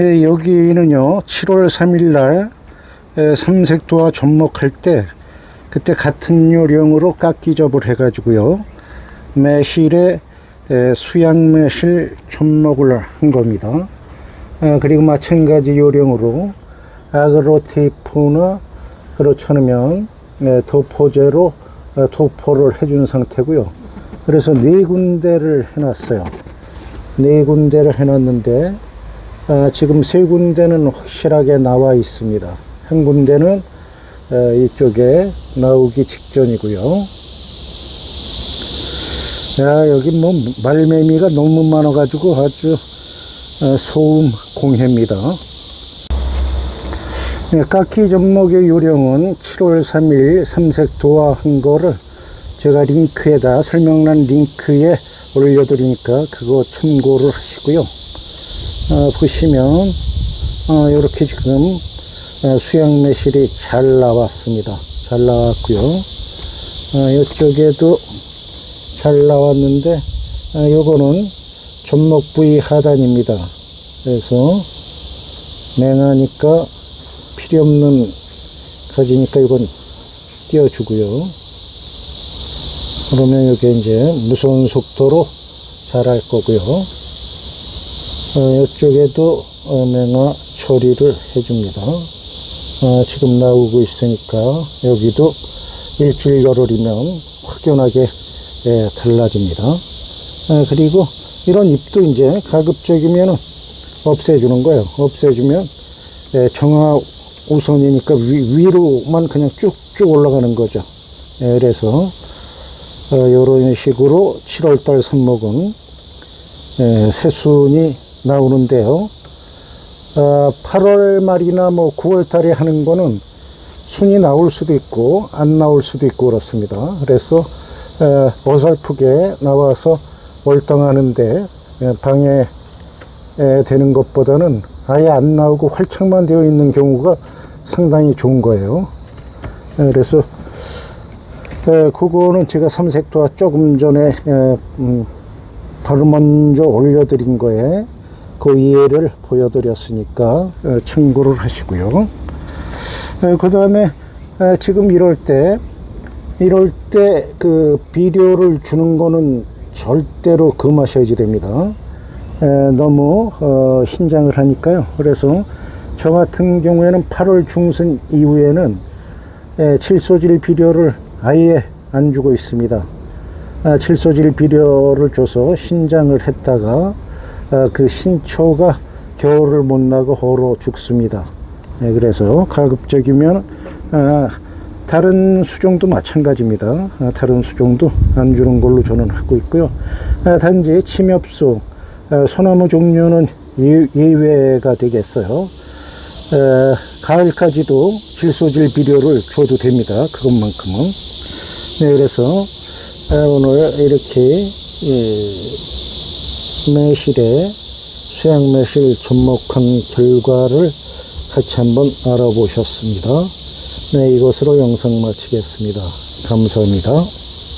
예, 여기는요 7월 3일 날 에, 삼색도와 접목할 때 그때 같은 요령으로 깎기접을 해 가지고요 매실에 에, 수양 매실 접목을 한 겁니다. 아, 그리고 마찬가지 요령으로 아그로 테이프나 그렇지 않으면 에, 도포제로 어, 도포를 해준 상태고요. 그래서 네 군데를 해놨어요. 네 군데를 해놨는데 어, 지금 세 군데는 확실하게 나와 있습니다. 한 군데는 어, 이쪽에 나오기 직전이고요. 야, 여기 뭐 말매미가 너무 많아가지고 아주 어, 소음 공해입니다. 네, 깎기 접목의 요령은 7월 3일 삼색 도화 한 거를 제가 링크에다 설명란 링크에 올려드리니까 그거 참고를 하시고요. 어, 보시면 어, 이렇게 지금 어, 수양 매실이 잘 나왔습니다. 잘 나왔고요. 어, 이쪽에도 잘 나왔는데 어, 요거는 접목 부위 하단입니다. 그래서 맹하니까 필요 없는 가지니까 이건 띄워주고요. 그러면 여기 이제 무서운 속도로 자랄 거고요. 어, 이쪽에도 어, 맹화 처리를 해줍니다. 어, 지금 나오고 있으니까 여기도 일주일 열흘이면 확연하게 예, 달라집니다. 어, 그리고 이런 잎도 이제 가급적이면 없애주는 거예요. 없애주면 예, 정화 우선이니까 위, 로만 그냥 쭉쭉 올라가는 거죠. 예, 그래서 어, 이런 식으로 7월달 선목은 예, 새순이 나오는데요. 어, 8월 말이나 뭐 9월 달에 하는 거는 순이 나올 수도 있고 안 나올 수도 있고 그렇습니다. 그래서 어, 어설프게 나와서 월등하는데 예, 방해 에, 되는 것보다는 아예 안 나오고 활착만 되어 있는 경우가 상당히 좋은 거예요. 예, 그래서 에, 그거는 제가 삼색도와 조금 전에 에, 음, 바로 먼저 올려드린 거에 그 이해를 보여드렸으니까 어, 참고를 하시고요. 그 다음에 지금 이럴 때 이럴 때 그 비료를 주는 거는 절대로 금하셔야지 됩니다. 에, 너무 어, 신장을 하니까요. 그래서 저 같은 경우에는 8월 중순 이후에는 에, 칠소질 비료를 아예 안 주고 있습니다. 아, 칠소질 비료를 줘서 신장을 했다가 아, 그 신초가 겨울을 못 나고 호로 죽습니다. 네, 그래서 가급적이면 아, 다른 수종도 마찬가지입니다. 아, 다른 수종도 안 주는 걸로 저는 하고 있고요. 아, 단지 침엽수 아, 소나무 종류는 예, 예외가 되겠어요. 에, 가을까지도 질소질 비료를 줘도 됩니다. 그것만큼은. 네, 그래서 에, 오늘 이렇게 예, 매실에 수양 매실 접목한 결과를 같이 한번 알아보셨습니다. 네, 이것으로 영상 마치겠습니다. 감사합니다.